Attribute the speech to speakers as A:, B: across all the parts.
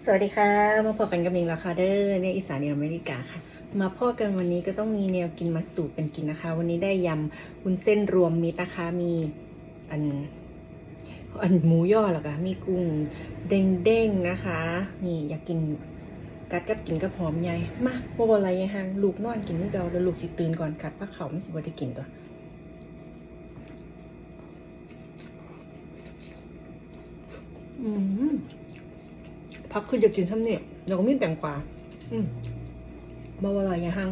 A: สวัสดีค่ะ มาพบกันกับนิงแล้วค่ะเด้อในอีสานในอเมริกาค่ะ มาพอกันวันนี้ก็ต้องมีแนวกินมาสู่กันกินนะคะ วันนี้ได้ยำวุ้นเส้นรวมมิตรนะคะ มีอันอันหมูย่อแล้วก็มีกุ้งเด้งๆนะคะ นี่อยากกินกัดกับกินกับหอมใหญ่มาบ่บ่อะไรยังหางลูกนอนกินนี่เกาแล้วลูกสิตื่นก่อนกัดพักเขาไม่สิบ่ได้กินตัว พักคืออยากกินทำเนี่ยเราก็มีแตงกวาอืมบาวาลายาหัง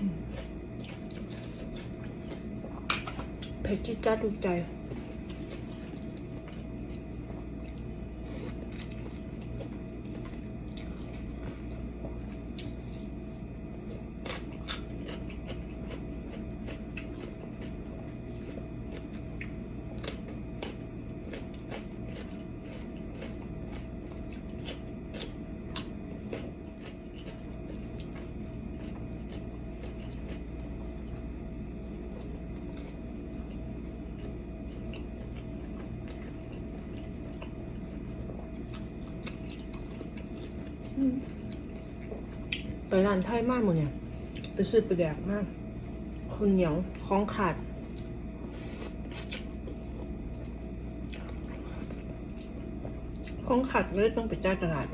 A: อืมเผ็ดจิ๊ดจ้าดถูกใจ ไปร้านไทยมากหมดเนี่ย ไปซื้อไปแดกมากคนเหนียวคล้องขาดคล้องขาดเลยต้องไปจ้าตลาด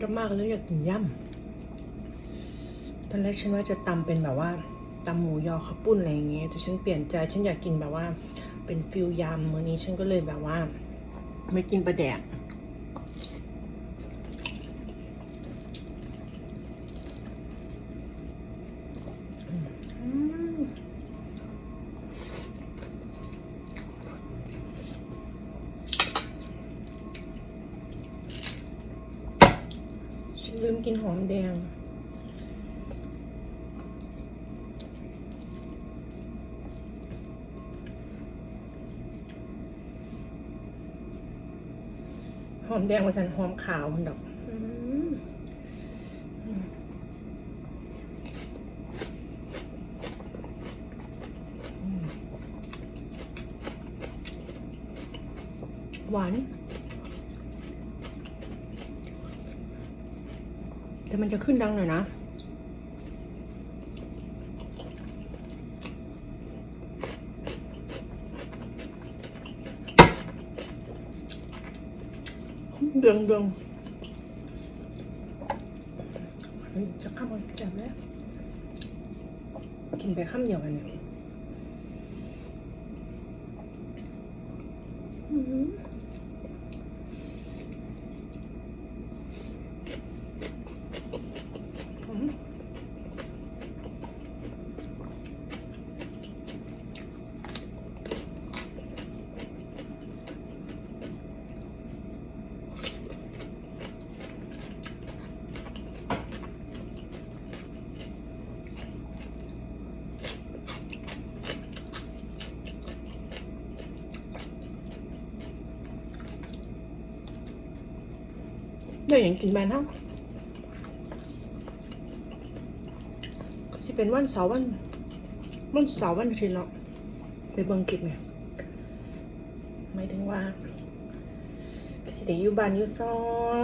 A: ก็มากเลยอยากกินย่ำตอนแรกฉันว่าจะตำเป็นแบบว่า ตำหมูยอข้าวปุ้นอะไรอย่างเงี้ยแต่ฉันเปลี่ยนใจฉันอยากกินแบบว่า เป็นฟิลยำมื้อนี้ฉันก็เลยแบบว่า ไม่กินปลาแดกฉันลืมกินหอมแดง มแดงมาสันหอมขาวมันดอกหวาน แต่มันจะขึ้นดังหน่อยนะ เดืองเดืองเฮ้ยจะข้ามมันจับแล้ว กินไปข้ามเดียวกันเนี่ยอื้อหืออื้อหือ ได้อย่างกินแบนเท่าก็สิเป็นวันเสาร์วันวันเสาร์วันอาทิตย์เนาะไปเบิ่งคลิปเนี่ยหมายถึงว่าก็สิได้อยู่บ้านอยู่ซอง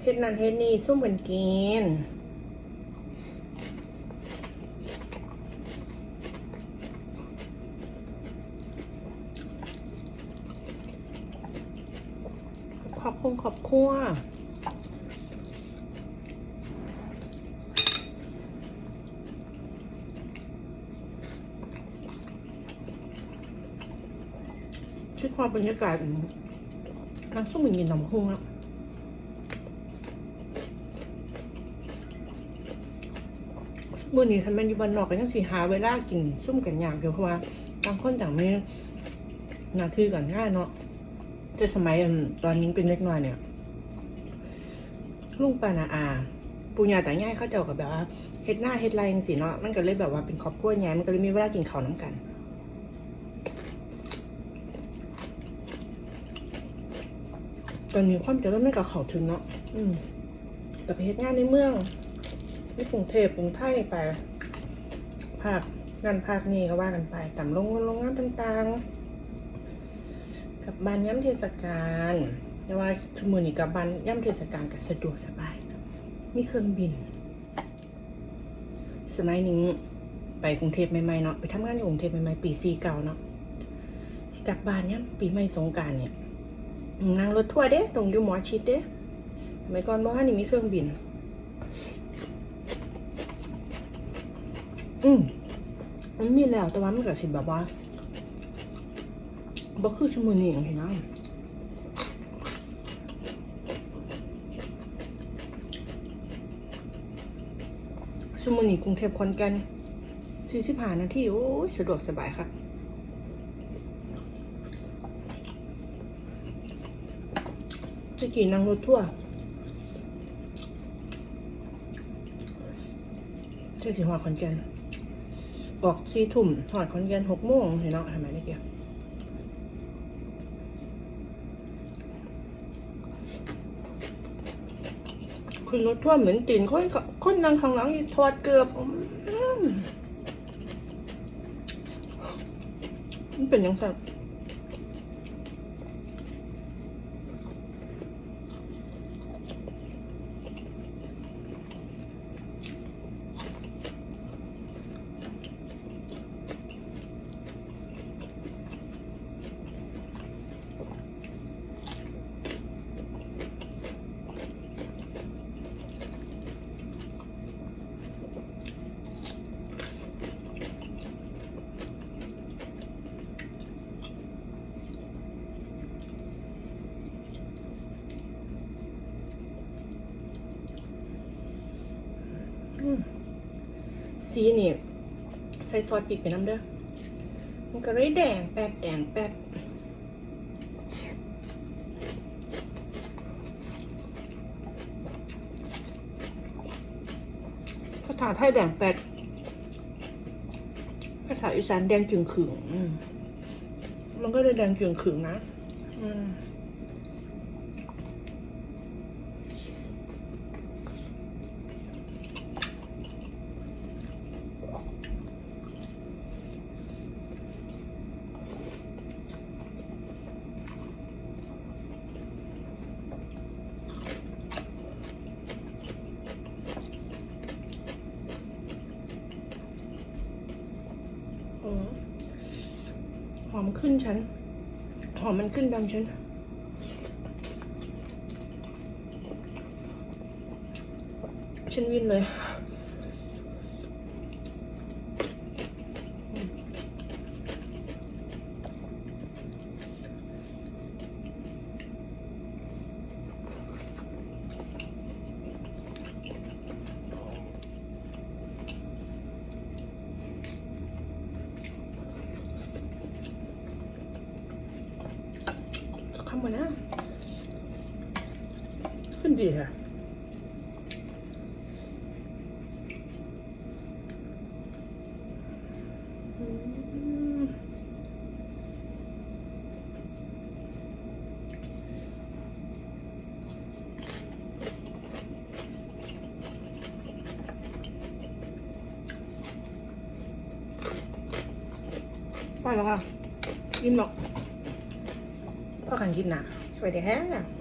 A: เฮ็ดนั่นเฮ็ดนี่ซุ่มกันกินขอบคุณขอบครั ชุดความบรรยากาศนังส้มหมืนหนำคงแล้วมื่อนี้ฉันเป็นอยู่บ้านนอกก็ยังสิหาเวลากินซุ่มกันอย่างเดียวเพราะว่าต่างคนต่างมีหน้าที่กันง่ายเนาะแต่สมัยตอนนี้เป็นเล็กน้อยเนี่ยลุงปานาอาปุญาแต่ง่ายเขาเจ้ากับแบบว่าเฮ็ดหน้าเฮ็ดไรยังสิเนาะมันก็เลยแบบว่าเป็นครอบครัวใหญ่มันก็เลยมีเวลากินข้าวน้ำกัน ตอนนี้ความเจริญมันก็เข้าถึงเนาะอืมแต่ไปเฮ็ดงานในเมืองในกรุงเทพกรุงไทยไปภาคนั่นภาคนี้ก็ว่ากันไปตามโรงโรงงานต่างๆ กับบานย่ำเทศกาลแต่ว่าทุมือนี้กับบานย่ำเทศกาลก็สะดวกสบาย มีเครื่องบิน สมัยนี้ไปกรุงเทพใหม่ๆเนาะไปทำงานอยู่กรุงเทพใหม่ๆปีสี่เก่าเนาะสิกลับบ้านเนี่ยปีใหม่สงการเนี่ย นั่งรถทัวร์เด้ตรงอยู่หมอชิดเด้สมัยก่อนบ่ฮั่นนี่มีเครื่องบิน อืมมันมีแล้วแต่ว่ามันก็สิแบบว่าบ่คือสมุนนี่อย่างที่นะสมุนนี่กรุงเทพคอนแกันสี่สิบห้านาทีโอ้ยสะดวกสบายค่ะ จะกี่นั่งรถทั่วร์เจ้าสิหอดคอนแกันออกสี่ทุ่มหอดคอนแกันหกโมงเห็นเนาะทำไมได้เกี่ยวขึ้นรถทั่วร์เหมือนตีนคนคนนั่งข้างหลังอีกถอดเกือบมันเป็นยังไง สีนี่ใส่ซอสพริกไปน้ำเด้อ มันก็เลยแดงแปดแดงแปดภาษาไทยแดงแปดภาษาอีสานแดงจึงขึงมมันก็เลยแดงจึงขึงนะ อืม หอมขึ้นฉัน หอมมันขึ้นดังฉัน ฉันวินเลย ข้างบนนะขึ้นดีค่ะไปแล้วค่ะยิ้มหรอกพ่อ กันกินนะสวัสดีค่ะ